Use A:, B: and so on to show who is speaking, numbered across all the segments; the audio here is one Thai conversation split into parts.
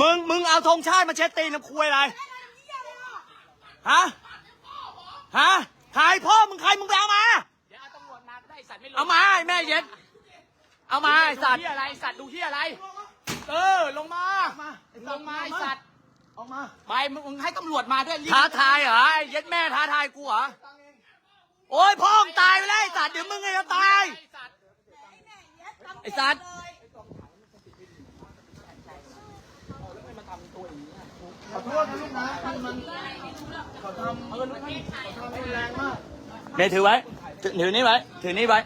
A: มึง มึงเอาธงชาติมาเช็ดตีนน้ำคุยอะไร ฮะ ฮะใครพ่อมึงใครมึงไปเอามา
B: เดี๋ยวเอาตำรวจมาก็ได้ไอ้สัตว์ไม่ลง
A: เอามาไอ้แม่เย็ด เอามาไอ้สัตว์
B: ดูที่อะไรสัตว์ดูที่อะไร เออลงมาลงมาไอ้สัตว์
A: ออกมา
B: ไปมึงให้ตำรวจมาด้วยรีบ
A: ท้าทายเหรอไอ้เย็ดแม่ท้าทายกูเหรอ โอ้ยพ่อมึงตายไปแล้วไอ้สัตว์เดี๋ยวมึงไงจะตาย
B: ไอ้สัตว์
A: ไอ้สัตว์
C: ขอโทษนะลูกนะมันมันขอทำเออลูกพี่ขอทำรุนแรงมาก
A: เดี๋ยวถือไว้ถือถือนี่ไว้ ถือนี่ไว้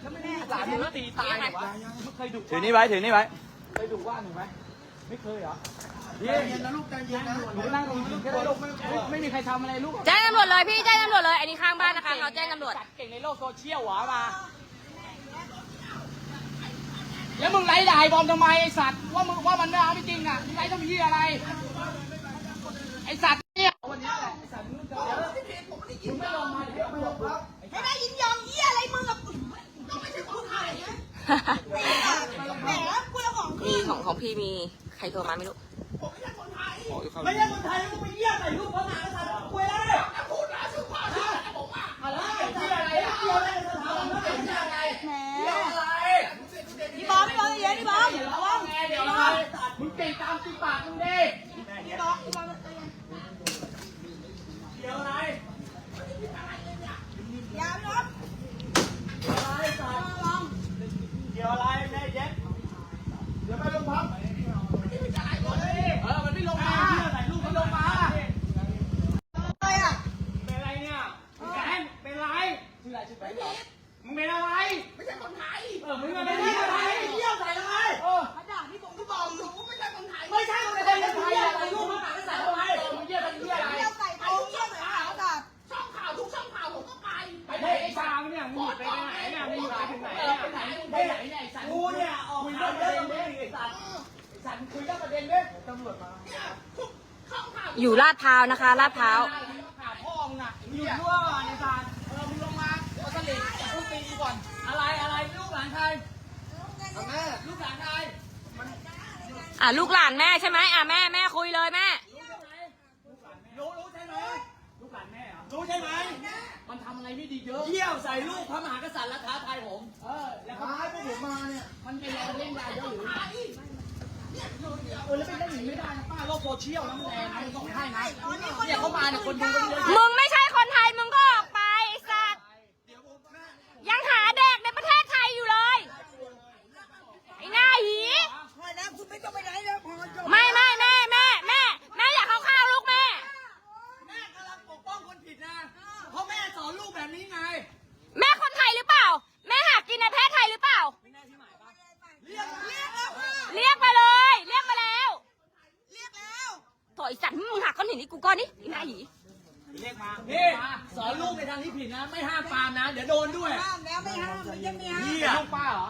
B: สารมึงตีตายเหรอวะไม่เคยดุ
A: ถือนี่ไว้ ถือนี่ไว้
B: เคยดุว่าหนูไหมไม่เคยเหรอ
C: ใจเย็นนะลูกใจเย็นนะ
B: หนูนั่งตรงนี้ก็ได้ลูกไม่ไม่ไม่มีใครทำอะไรลูก
D: แจ้งตำรวจเลยพี่แจ้งตำรวจเลย อันนี้ข้างบ้านนะคะเขาแจ้งตำรวจ
B: สัตว์เก่งในโลกโซเชียลหวะมา แล้วมึงไล่ด่ายบอมทำไมไอสัตว์ว่ามึงว่ามันไม่เอาไม่จริงอะมึงไล่ทำยี่อะไร ไอสัตว์เนี่ยวันนี้ไอสัตว์มึงจะไม่ลงมาเดี๋ยวไม่ลงครับ
E: ไม่ได้ยินยอมเยี่ยอะไรมึงอะต้องไม่ใช่คนไทยนะตีอะแหมกูละของ
D: มีของของพี่มีใครโทรมาไม่รู้
E: ไม่ใช่คนไทย
A: ไม่ใช่คนไทยมึงไปเยี่ยใส่ลูกพระมหากษัตริย์คุยอะไรพูดนะสุภาพผมอะอะไรที่อะไรเกี่ยวอะไรสถาบันไม่เป็นอะไร
E: แหม
A: อะไร
E: พี่บอมพี่บอมเย็นพี่บอมระวัง
B: ไงเดี๋ยวอะไรมึงเก่งตามตีปากมึงดิ คุยเรื่องประเด็น
A: เด้ตำ
C: รวจมา
D: อยู่ลาดพร้าวนะคะลาดพร้าว
B: ข่าวพ่อมึงอะอยู่รั่วก่อนไอ้สันเออมึงลงมาเอาสลิงอย่าเพิ่งตีกูก่อน อะไรอะไรลูกหลานใคร
C: แม่
B: ลูกหลานใคร
D: อะลูกหลานแม่ใช่ไหมอะแม่แม่คุยเลยแม่
A: รู้รู้ใช่ไหม
B: ลูกหลานแม่เหรอ
A: รู้ใช่ไหม
B: มันทำอะไรไม่ดีเยอะ
A: เยี่ยวใส่ลูกพระมหากษัตริย์และท้าทายผม
B: เออแล้ว
C: พาให้พวกผมมาเนี่ย
B: มันเป็นแรงเล่นยาเยอะหรือ เออแล้วเป็นเล่นอย่างนี้ไม่ได้นะป้าโลกโซเชียลนะมันแรงนะมันต้องให้นะเนี่ยเขามาเนี่ยคนดูกันเยอะ
D: มึงไม่ใช่คนไทยมึงก็ออกไปไอ้สัตว์ยังหาเด็กในประเทศไทยอยู่เลย ไอ้หน้าหี
E: พอแล้วคุณไม่ต้องไปไหนแล้วพอจบ
D: ไม่ไม่แม่แม่แม่แม่อย่าเข้าข้าวลูกแม่
A: แม่กำลังปกป้องคนผิดนะ เพราะแม่สอนลูกแบบนี้ไง
D: แม่คนไทยหรือเปล่า แม่หากินในประเทศไทยหรือเปล่า
A: เรียก
E: เรียกแล้วค่ะ
D: เรียกมาเลย เรียกมาแล้ว
E: เรียกแล้ว
D: โถไอ้สัตว์มึงหักก้อนหินนี่กูก้อนนี่ไอ้หน้าหี
B: เรียกมา
A: นี่ สอนลูกในทางที่ผิดนะ ไม่ห้ามปรามนะ เดี๋ยวโดนด้วย
E: ห้ามแล้วไม่ห้ามไม่ยังไม่ห้าม
A: เหี้
B: เป็
A: ย
B: นลูกป้าเหรอ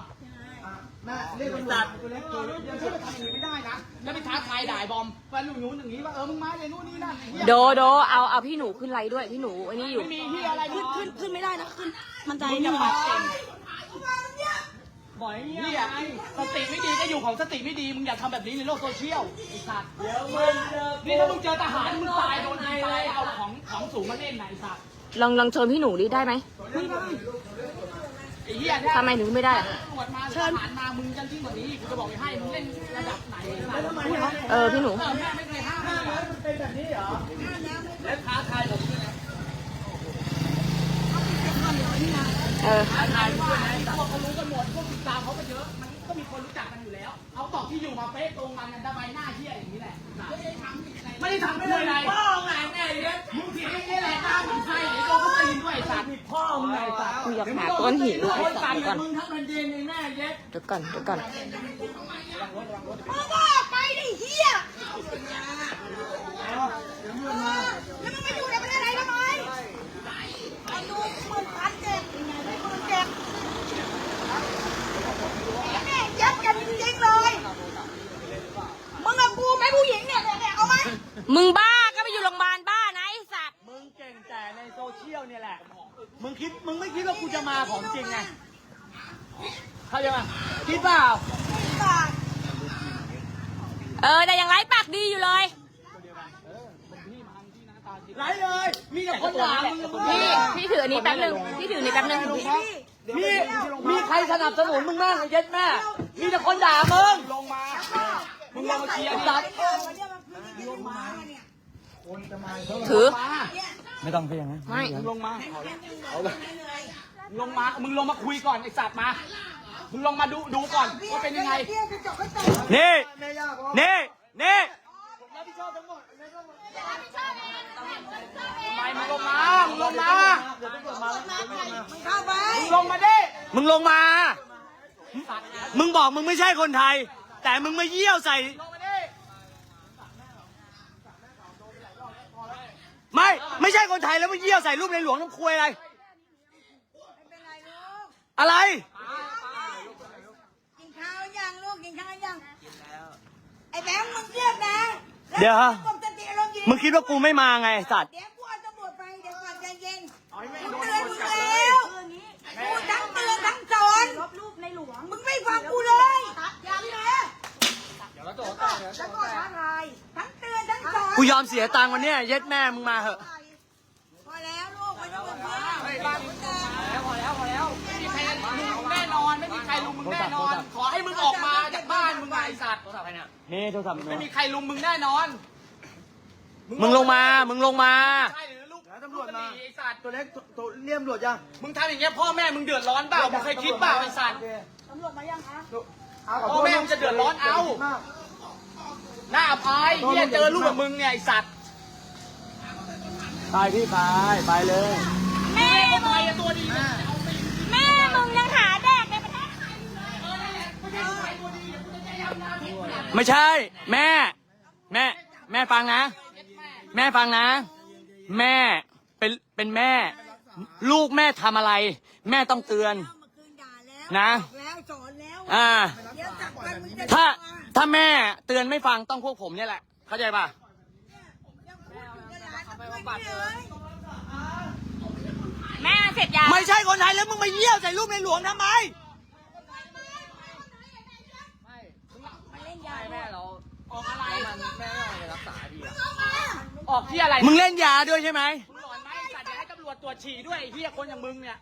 C: แม่เรียกตำรว
A: ตั
C: จ
A: ด
C: ตัวเล็กตัวเล็ก
B: ยังช่วยไปทำอย่างนี้ไม่ได้นะ แล้วไปท้าทายด่ายบอมแฟนหนูหนูอย่างนี้ว่าเออมึงมาเลยนู่นนี่นั่นไอ้เหี้ย
D: โดโดเอาเอาพี่หนูขึ้นไรด้วยพี่หนูไอ้นี่อยู่
B: ไม่มีที่อะไร
E: ขึ้นขึ้นขึ้นไม่ได้นะขึ้นมันใจ
B: มึง
E: นี่
B: จะ
E: ห
B: ปา
E: ว่าก
B: เก่ง บ่อยเงี้ยสติไม่ดีก็อยู่ของสติไม่ดีมึงอย่าทำแบบนี้ในโลกโซเชียลไอ้สัตว์
A: เดี๋ยวมึงเจอ
B: นี่ถ้ามึงเจอทหารมึงตายโดนยิงตายเอาของของสูงมาเล่นไหนไอ้สัตว์
D: ลองลองเชิญพี่หนูดิได้ไหม
B: ไอ้เหี้ยเนี่ย
D: ทำไมหนูไม่ได้อะ
B: ตำรวจมาเชิญทหารมามึงจะยิ่งกว่านี้กูจะบอกไปให้มึงเล่นระดับไหนไอ้สัตว์
D: เออพี่หนู
B: เออแม่ไม่เคยห้ามเลย
A: มันเป็นแบบนี้เหรอและท้าทายผมด้วยนะ
D: เออ
B: ท้าทายผมด้วยนะพวกเขารู้กันหมดพวกติดตามเขาก็เยอะ มันก็มีคนรู้จักกันอยู่แล้ว เอาตอกที่อยู่มาเป๊ะตรงกันนะทำไมหน้าเหี้ยอย่างนี้แหละ ไม่ได้ทำไม่ได้ทำไม่ได้
A: พ่อไงแม่เย็ด
B: มึงผิดไอ้นี่แหละหน้ามึงใช่ไอ้โดนเขาตีนด้วยไอ้สัตว์
A: ผิดพ่อมึงไงสัตว์
D: กูอยากหาก้อนหินไอ้สัตว์ก่อน
A: มึงทั้งแผ่นดินไอ้แม่เย็ด
D: เดี๋ยวก่อนเดี๋ยวก่อน
E: มึงก็ออกไปดิเฮียแล้วมึงมาอยู่ในประเทศไทยทำไมมันดูหมื่นพันเจ็ดยังไงไม่หมื่นเจ็ดแม่ยัดกันจริงๆเลย มึงกับกูไหมผู้หญิงเนี่ยเนี่ยเนี่ยเอาไหม
D: มึงบ้าก็ไปอยู่โรงพยาบาลบ้านะไอ้สัตว์
A: มึงเก่งแต่ในโซเชียลเนี่ยแหละ มึงคิด มึงไม่คิดว่ากูจะมาของจริงไง เข้าใจป่ะคิดเปล่า
E: บาท
D: เอเออแต่ยังไร้ปากดีอยู่เลย
C: ไรเลย มีแต่คนด่ามึง
D: พี่พี่ถืออันนี้แป๊บนึงพี่ถืออันนี้แป๊บนึง
C: มีมีใครสนับสนุนมึงบ้างไอ้เย็ดแม่ มีแต่คนด่ามึง
B: ลงมา มึงลงมาเค ลียร์ดิ
C: สัตว์
D: ถือ
C: ไม่ต้องเพียงนะ
D: ไม่
B: มึงลงมามึงลงมา มึงลงมาคุยก่อนไอ้สัตว์มา มึงลงมาดูดูก่อนว่าเป็นยังไง
A: นี่
C: แม่ย่าบอก
A: นี่ นี่
C: ผมรับผิดชอบทั้งหมดไม่ต้องมา
B: ทำไมมึงลงมา มึงลงมา
C: เดี๋ยวตำรวจมาแล้วเดี๋ยวตำรวจมา
E: เข้าไป
B: มึงลงมาดิ
A: มึงลงมา มึงบอกมึงไม่ใช่คนไทย แต่มึงมาเยี่ยวใส่
B: ลงมาดิ
A: ไม่ ไม่ใช่คนไทยแล้วมาเยี่ยวใส่รูปในหลวงน้ำควยอะไร
E: ไม่เป็นไรลูก
A: อะไร
E: กินข้าวยังลูกกินข้าวยังไอ้แบงค์มึงเรียกนะ
A: เดี๋ยว
E: แล้วกดสติอารมณ์ดี
A: มึงคิดว่ากูไม่มาไงสัตว์
E: เดี๋ยวกูเอาตำรวจไปเดี๋ยวก่อนใจเย็นกูเตือนมึงแล้วกูทั้งเตือนทั้งสอนลบรูปในหลวง มึงไม่ฟังกูเลยยังนะแล้วก็ท้าทายทั้งเตือนทั้งสอน
A: กูยอมเสียตังค์วันเนี้ยเย็ดแม่มึงมาเหอะ
E: พอแล้วลูกไม่ต้องเป็นพ่อน
B: เฮ้ยบ้านมึงแล้วพอแล้วพอแล้วไม่มีใครลุมมึงแน่นอนไม่มีใครลุมมึงแน่นอน ขอให้มึงออกมาจากบ้านมึงไงไอสัตว์
A: นี่โทรศัพท์
B: ไม่มีใครลุมมึงแน่นอน
A: มึงลงมา มึงลงมา
B: ใช่หรือลูก
C: แล้วตำรวจมา
B: ไอสัตว์
C: ตัวเล็กตัวเลี่ยมตำรวจยัง
B: มึงทำอย่างเงี้ยพ่อแม่มึงเดือดร้อนเปล่ามึงเคยคิดเปล่าไอสัตว์
E: ตำรวจมายังคะ
C: เอาขอโท
B: พ่อแม่มึงจะเดือดร้อนเอา
C: คิดมาก
B: หน้าอภัยเฮียเจอลูกกับมึงเนี่ยไอ้สัตว์
A: ไปพี่ไปไปเลย
D: แม่
B: ทำไมอะตัวดีเนี่ย
D: แม่มึงยังหาแดกในประเทศไทยอยู่เลย
A: ไม่ใช่ แม่ แม่ แม่ฟังนะ แม่ฟังนะ แม่เป็นเป็นแม่ ลูกแม่ทำอะไร แม่ต้องเตือน
E: เมื่อคืนด่าแล้ว
A: นะ
E: บอกแล้วสอนแล้ว
A: อ่า
E: เดี๋ยวจับกันมึงจะ
A: ถ้า
E: มา
A: ถ้าแม่เตือนไม่ฟังต้องพวกผมเนี่ยแหละ เข้าใจป่ะ
D: แม่เสร็จยา
A: ไม่ใช่คนไทยแล้วมึงมาเยี่ยวใส่รูปในหลวงทำไม
B: ออกที่อะไร
A: มึงเล่นยาด้วยใช่ไหม
B: มึงหลอนไหมไอ้สัตว์อย่าให้ตำรวจตรวจฉี่ด้วยไอ้เฮียคนอย่างมึงเนี่ย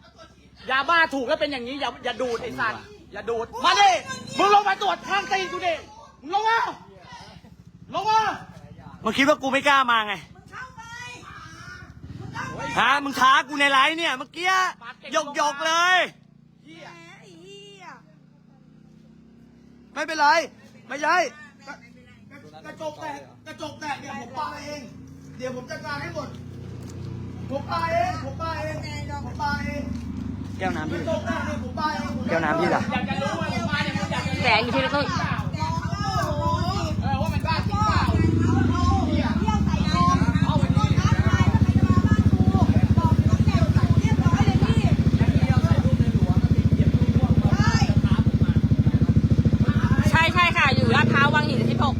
B: ยาบ้าถูกแล้วเป็นอย่างนี้อย่าอย่าดูดไอ้สัตว์อย่าดูดมาดิมึงลงมาตรวจข้างตีนกูดิมึง ลงมา ลงมา
A: มึงคิดว่ากูไม่กล้ามาไง
E: เข้าไป
A: ฮะมึงท้ากูในไลฟ์เนี่ยเมื่อกี้หยกหยกๆเลย
B: เฮีย
E: แหมไอ้เหี้ย
C: ไม่เป็นไร ไม่ใช่กระกระจกแตกกระจกแตกเนี่ยผมปาเอง เดี๋ยวผมจัดการให้หมด ผมปาเองผมปาเองผมปาเอง
A: แก้วน้ำ
C: ก
A: พี่
C: ระจกแตกเนี่ยผมปาเองผม
A: แก้วน้ำพี่ล่ะ
B: อยากจะรู้ว่ามึงมาเนี่ยมึงอยากจะรู้
D: แสงอยู่ที่รถตู้
B: เออว่ามันบ้าจริงเปล่า
D: ใช่ใช่ค่ะ อยู่ลาดพร้าววังหินสิบหก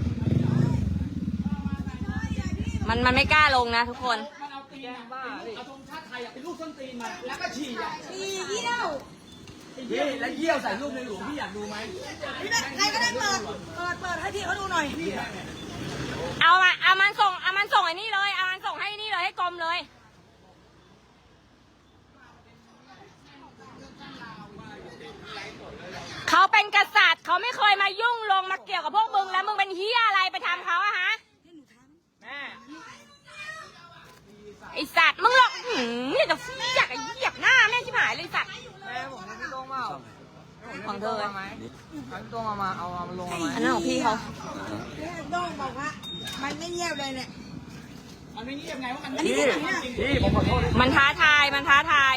D: มันมันไม่กล้าลงนะทุกคน
B: มันเอาเตียงบ้าเอาธงชาติไทยอะเป็นลูกส้นตีนมาแล้วก็ฉี่อะ
E: อีเหี้ยว
B: ไอ้เหี้ยแล้วเยี่ยวใส่รูปในหลวงพี่อยากดูไหม
E: พี่แม่ใครก็ได้เปิดเปิดเปิดให้พี่เขาดูหน่อย
D: เอามาเอามันส่งเอามันส่งไอ้นี่เลยเอามันส่งให้นี่เลยให้กรมเลยเขาเป็นกษัตริย์เขาไม่เคยมายุ่งลงมาเกี่ยวกับพวกมึงแล้วมึงเป็นเฮียอะไรไปทำเขาอะฮะ
B: แม่
D: ไอสัตว์มึงหรอกหืมอยากจะฟีอยากจะเหยียบหน้าแม่งชิบหายเลยไอ้สัตว์
F: แม่ผมให้พี่โต้งมา
D: ของเธอ
F: มาไหมเอาพี่โต้งมามาเอาเอามาลงมาไหม
D: อันนั้นของพี่เขา
E: เนี่ยโด้งบอกว่า มันไม่เงียบเลยเนี่ย
B: มันไม่เงียบไงว่ามัน
E: อันนี้ที่ไหนเนี่ย
A: พี่ผมขอโทษ
D: มันท้าทาย มันท้าทาย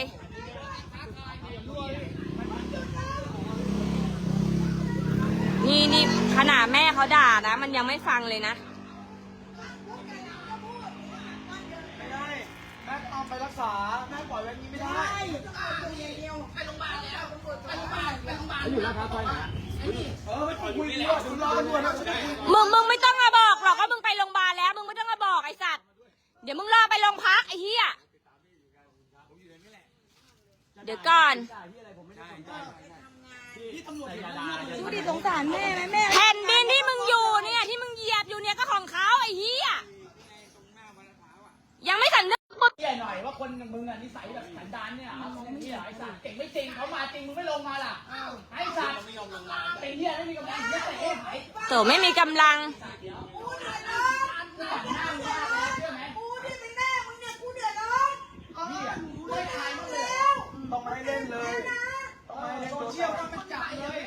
D: นี่นี่ขนาดแม่เขาด่านะ มันยังไม่ฟังเลยนะ
C: แม่เอาไปรักษา แม่ปล่อยไว้อย่างนี้ไม่ได้
A: อยู่แล้วครับไปไหน
C: เออไปคุยดีกว่าเดี๋ยวรอตำรวจนะ
D: มึงมึงไม่ต้องมาบอกหรอกว่ามึงไปโรงพยาบาลแล้ว มึงไม่ต้องมาบอกไอสัตว์ เดี๋ยวมึงรอไปโรงพักไอ้เหี้ย เดี๋ยวก่อน
E: ดูดิสงสารแม่ไหมแม่
D: แผ่นดินที่มึงอยู่เนี่ยที่มึงเหยียบ
B: อย่า งมึงอะนิสัยแบบสันดานเนี่ยเอาอย่างนี้เหรอไอ้สัตว์เก่งไม่จริงเขามาจริงมึงไม่ลงมาล่ะไอ้สัตว์เป็นเหี้ยไม่มีกำลังเหี้ยแต่เอ้หาย
D: โถไม่มีกำลัง
E: กูเดือดร้อนกูที่เป็นแม่มึงเนี่ยกูเดือดร้อนเออกูไม่ทายมึงแล้ว
C: ต้องมาให้เล่นเลย
E: นะ
C: ต้องมาให้เล่น
B: โซ
C: โซ
B: เชี
C: เชี
B: ย
C: ย
B: ล
C: ล
B: ก็มันจับเลย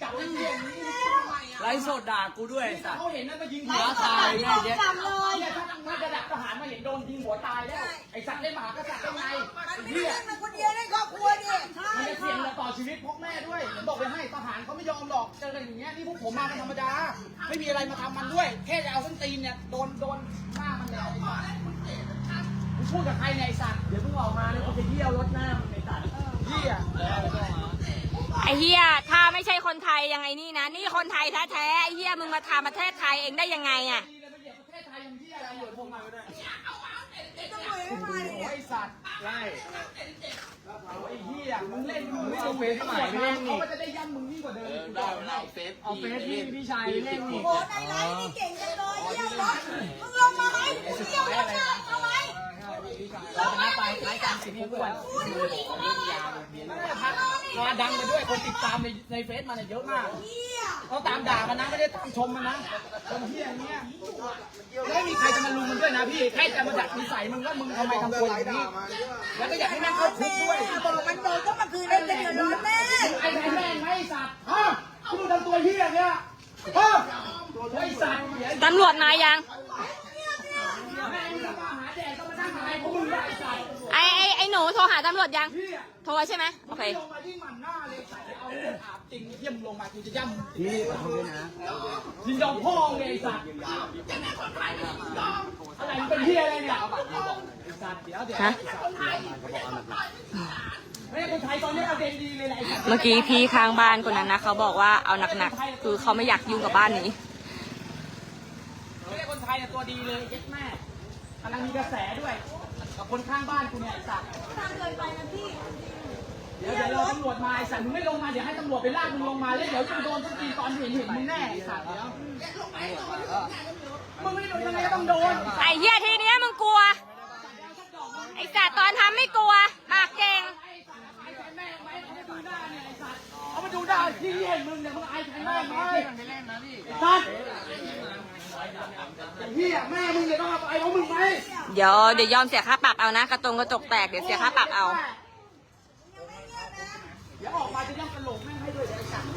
B: จับได้เหี้ยอย่างนี้
A: ไลฟ์สดด่ากูด้วยไอ้สัตว์
B: เขาเห็นนั่นก็ยิง
E: ไล
B: หัว
E: ฟ์สด
B: ตาย
E: ไม่
B: เนี่ย
E: ต้องจับเลย
B: เนี่ยถ้าถ้าระดับทหารมาเห็นโดนยิงหัวตายแล้ว ไอ้สัตว์เล่นหมากษัตริย์ได้ไง
E: มันไม่
B: เหี้
E: ได้
B: ย
E: เล่นมาคนเดียวในครอบครัวดิใช่
B: มันจะเสี่ยงจะต่อชีวิตพวกแม่ด้วยผมบอกไปให้ทหารเขาไม่ยอมหรอกเจอกันอย่างเงี้ยนี่พวกผมมากันธรรมดา ไม่มีอะไรมาทำมันด้วย แค่จะเอาส้นตีนเนี่ยโดนโดนหน้ามันแล้วมึงพูดกับใครเนี่ยไอ้สัตว์เดี๋ยวเพิ่งออกมาเลยเขาไปเที่ยวรถหน้ามันไอ้สัตว์เหี้ย
D: ไอ้เฮียถ้าไม่ใช่คนไทยยังไงนี่นะ นี่คนไทยแท้ๆไอ้เฮียมึงมาทำประเทศไทยเองได้ยังไงอะ
B: ดีเลยมาเหยียบประเทศไทยยังเหี้ยอะไรอยู่พวกมันก็ได้
E: ต้องเหนื่อยไม่ไหว
B: โอ้
E: เนี่ย
B: ยสัตว์ไล่ไอ้เหี้ยมึงเล่นมึงไม่ลงเฟซใหม่ไม่เล่นนี่เขาจะได้ย่ำมึงยิ่งกว่าเดิมได้ได้เฟซเอาเฟซพี่พี่ชายเล่นนี่
E: โอ้ในไลฟ์นี่เก่งจังเลยเยี่ยมรถมึงลงมาไหมมึงเยี่ยมรถนะเอาไหม
B: เราจะนัดไปรายการสิบทุกวัน
E: กูนี่ผู้หญิงคนนี้เนี่ย
B: พาดังไปด้วยคนติดตามในในเฟซมันเยอะมาก
E: เฮีย
B: เขาตามด่ามันนะไม่ได้ตามชมมันนะคนเที่ยเนี้ยแล้วไม่มีใครจะมาลุมมันด้วยนะพี่แค่จะมาดักนิสัยมึงว่ามึงทำไมทำตัวอย่างนี้แล้วก็อยากให้แม่งเข้าคุกด้วย
E: บอกมันโดนก็มาคืนเล่นจะเดือดร้อนแม่
B: ไอ้แม่แม่งไอ้สัตว์ฮะคุณดูทำตัวเหี้ยเนี่ยฮะไอ้สัตว์เดี๋ยว
D: ตำรวจมายัง
B: พวกมึงไอ้สัตว์
D: ไอ้ไอ้ไอหนูโทรหาตำรวจยัง
B: เหี้ย
D: โทรใช่ไหมโอเค
B: ลงมายิ่งหมันหน้าเลยสัตว์เอาเรื่องอาบจริงเยี่ยมลงมากูจะย่ำพี่ขอโทษด้วยนะ ยินยอมพ่อเลยไอ้สัตว์อะไรมันเป็นเหี้ยอะไรเนี่ยไอ้สัตว์เดี๋ยวเดี๋ยว
D: ฮะ
B: ไม่ใช่คนไทยตอนนี้เอาเดนดีเลยแหละไอ้สัตว์
D: เมื่อกี้พี่ข้างบ้านคนนั้นนะเขาบอกว่าเอาหนักๆ คือเขาไม่อยากยุ่งกับบ้านนี้
B: ไม่ใช่คนไทยเนี่ยตัวดีเลยเย็ดแม่ กำลังมีกระแสด้วยกับคนข้างบ้านกูเนี่ยไอ้สัตว์
E: ทางเกินไปนะพี่
B: เดี๋ยวเดี๋ยวรอตำรวจมาไอ้สัตว์มึงไม่ลงมาเดี๋ยวให้ตำรวจไปลากมึงลงมาแล้วเดี๋ยวมึงโดนทุกทีตอนเห็นเห็นมึงแน่ไอ้สัตว์เดี๋ยวมึงไม่โดนยังไงก็ต้องโดน
D: ไอ้เฮียทีเนี้ยมึงกลัว ไอ้สัตว์ตอนทำไม่กลัวปากเก่ง
B: ไอ้แทนแม่งไหมเขาไปดูหน้าเนี่ยไอ้สัตว์เอามาดูหน้าที่เห็นมึงเนี่ยมึงไอ้แทนแม่งไหมสัตว์ไอ้ เหี้ยแม่มึงเนี่ยต้องเอาไปของมึงไหม
D: เดี๋ยวเดี๋ยวยอมเสียค่าปรับเอานะกระตรงกระจกแตกเดี๋ยวเสียค่าปรับเอา
B: เดี๋ยวออกมาจะย่ำกระโหลกแม่งให้ด้วยเดี๋ยวไอ้สัตว์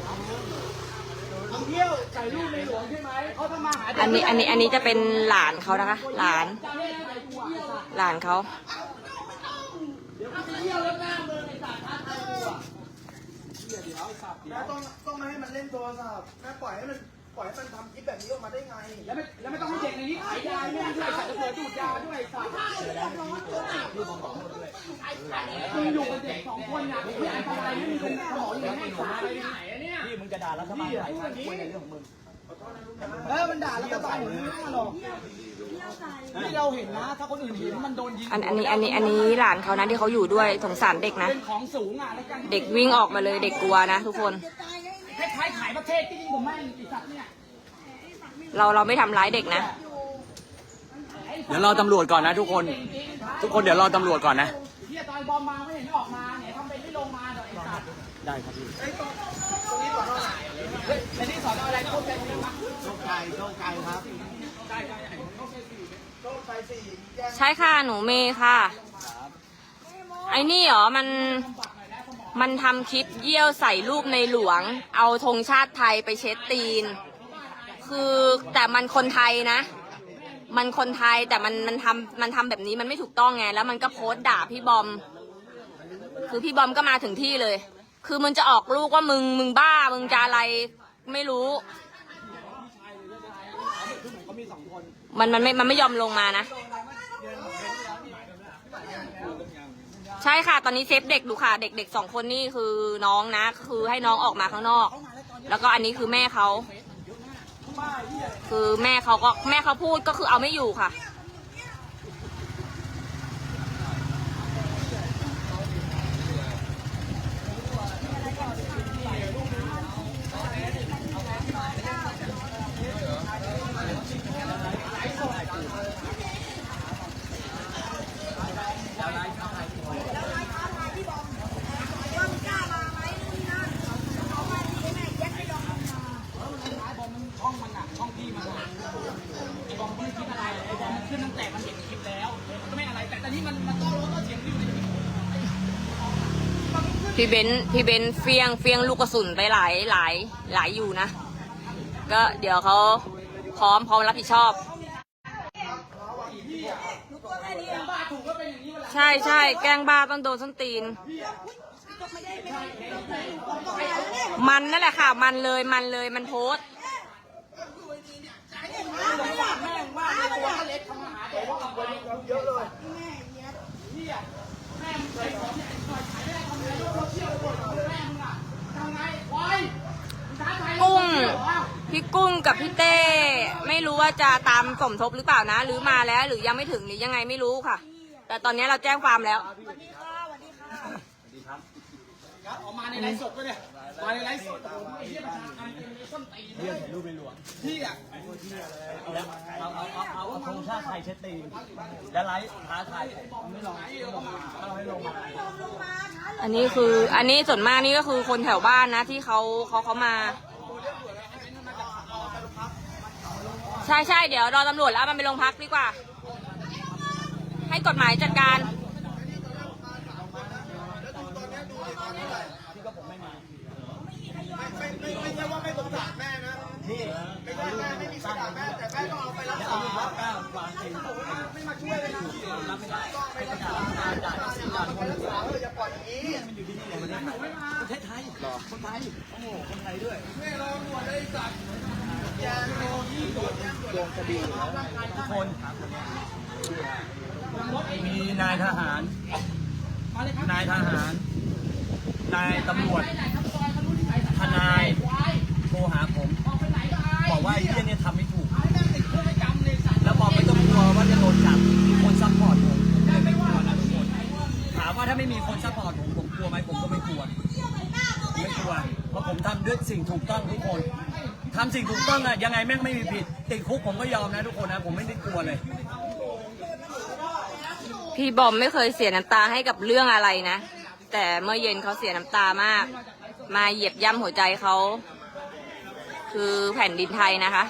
B: ท่องเที่ยวใส่รูปในหลวงใช่ไหมเขาทำมาหา
D: อันนี้อันนี้อันนี้จะเป็นหลานเขานะคะ หลาน
B: จะให้ใส่ตัวไอ้สัตว์
D: หลานเขา
B: เดี๋ยวเขาไปเที่ยวแล้วหน้าเมืองไอ้สัตว์ท้าทายกูอะ
C: แม่ต้องต้องไม่ให้มันเล่นโทรศัพท์แม่ปล่อยให้มัน ปล่อยให้มันทำคลิปแบบนี้ออกมาได้ไง
B: แล้วไม่แล้วไม่ต้องให้เด็กในนี้ขายยาด้วยด้วยสัตว์จะเปิดดูดยาด้วยสัตว์มึงอยู่กับเด็กสองคนเนี่ยไม่อันตรายไม่มีคนสมองอยู่ในสายไปไหนอะเนี่ยพี่มึงจะด่ารัฐบาลไหนคนนี้เรื่องของมึงเออมันด่ารัฐบาลหนูไม่มาหรอกที่เราเห็นนะ ถ้าคนอื่นเห็นมันโดนยิง
D: อันอันนี้อันนี้อันนี้หลานเขานะที่เขาอยู่ด้วยสงสารเด็กนะ
B: เป็นของสูงอะแล้วกัน
D: เด็กวิ่งออกมาเลยเด็กกลัวนะทุกคน
B: คล้ายๆขายประเทศที่ยิ่งกว่าแม่งไอ้สัตว์เนี่ย
D: เราเราไม่ทำร้ายเด็กนะ
A: เดี๋ยวรอตำรวจก่อนนะทุกคน ทุกคนเดี๋ยวรอตำรวจก่อนนะ
B: เฮียตอนบอมมาไม่เห็นออกมาเนี่ยทำเป็นไม่ลงมาเดี๋ยวไอ้สัตว์
A: ได้ครับพี่
C: ไอ้ตรงตรงนี้ก่อนเท่าไหร่
B: เฮ้ยในนี่สอนอะไรพูดเป็นยังไง
C: โชคชัยโชคชัยครับโชคชัยสี่แยก
D: ใช่ค่ะหนูเมย์ค่ะ ไอ้นี่เหรอมัน มันทำคลิปเยี่ยวใส่รูปในหลวง เอาธงชาติไทยไปเช็ดตีน คือแต่มันคนไทยนะ มันคนไทยแต่มันมันทำมันทำแบบนี้มันไม่ถูกต้องไง แล้วมันก็โพสต์ด่าพี่บอม คือพี่บอมก็มาถึงที่เลย คือมึงจะออกลูกว่ามึงมึงบ้ามึงจะอะไรไม่รู้ มันมันไม่มันไม่ยอมลงมานะ ใช่ค่ะ ตอนนี้เซฟเด็กดูค่ะ เด็กเด็กสองคนนี่คือน้องนะ คือให้น้องออกมาข้างนอก แล้วก็อันนี้คือแม่เขา คือแม่เขาก็แม่เขาพูดก็คือเอาไม่อยู่ค่ะ
B: ขึ้นตั้งแต่มันเห็นคลิปแล้วมันก็ไม่อะไร แต่ตอนนี้มันมันต้อรถก็เสียงอยู่ในคลิป
D: พี่เบนพี่เบนเฟียงเฟียงลูกกระสุนไปหลายหลายหลายอยู่นะ ก็เดี๋ยวเขาพร้อมพร้อมรับผิดชอบ ใช่ใช่แกล้งบ้าต้องโดนส้นตีน มันนั่นแหละค่ะ มันเลยมันเลยมันโพสต์
B: แม่งว่าในตัวเล็กทำอาหารแต่ว่าเอาไปเยอะเลย กุ้ง
D: พี่กุ้งกับพี่เต้ ไม่รู้ว่าจะตามสมทบหรือเปล่านะ หรือมาแล้วหรือยังไม่ถึงหรือยังไงไม่รู้ค่ะ แต่ตอนนี้เราแจ้งความแล้ว
B: ค รับออกมาในไลฟ์สดด้วยเนี่ยมาในไลฟ์สดโอ้โหไอ้เหี้ยประชาชนเป็นในส้นตีนเรื่องรูปในหลวงพี่อะ
A: เอาเอาเอาเอาเอาธงชาติไทยเช็ดตีนแล้วไลฟ์ท้าทายผมไม่ลองเราให้ลงมา
D: อันนี้คืออันนี้ส่วนมากนี่ก็คือคนแถวบ้านนะที่เขาเขาเขามา ใช่ใช่เดี๋ยวรอตำรวจแล้วเอามันไปโรงพักดีกว่า ให้กฎหมายจัดการ
C: ไม่ไม่ไม่ใช่ว่าไม่สงสารแม่นะ
A: นี่
C: ไม่ใช่ แม่แม่แต่แม่ต้องเอาไปรักษาไม่มาช่วยเลยนะรับไม่ไปรักษาเอาไปรักษาเอออย่าปล่อยอย่างนี้
A: ประเทศไทยคนไทยโอ้โหคนไทยด้วย
C: แม่รอหนวดเลยสัตว์ยาโดนที่โดนเนี่ย
A: ทุกคนมีนายทหาร นายทหาร นายตำรวจ ไม่มีคนซัพพอร์ตผมผมกลัวไหมผมก็ไม่กลัว ไม่กลัว เพราะผมทำด้วยสิ่งถูกต้องทุกคนทำสิ่งถูกต้องอะยังไงแม่งไม่มีผิด ติดคุกผมก็ยอมนะทุกคนนะ ผมไม่ได้กลัวเลย
D: พี่บอมไม่เคยเสียน้ำตาให้กับเรื่องอะไรนะ แต่เมื่อเย็นเขาเสียน้ำตามาก มาเหยียบย่ำหัวใจเขา คือแผ่นดินไทยนะคะ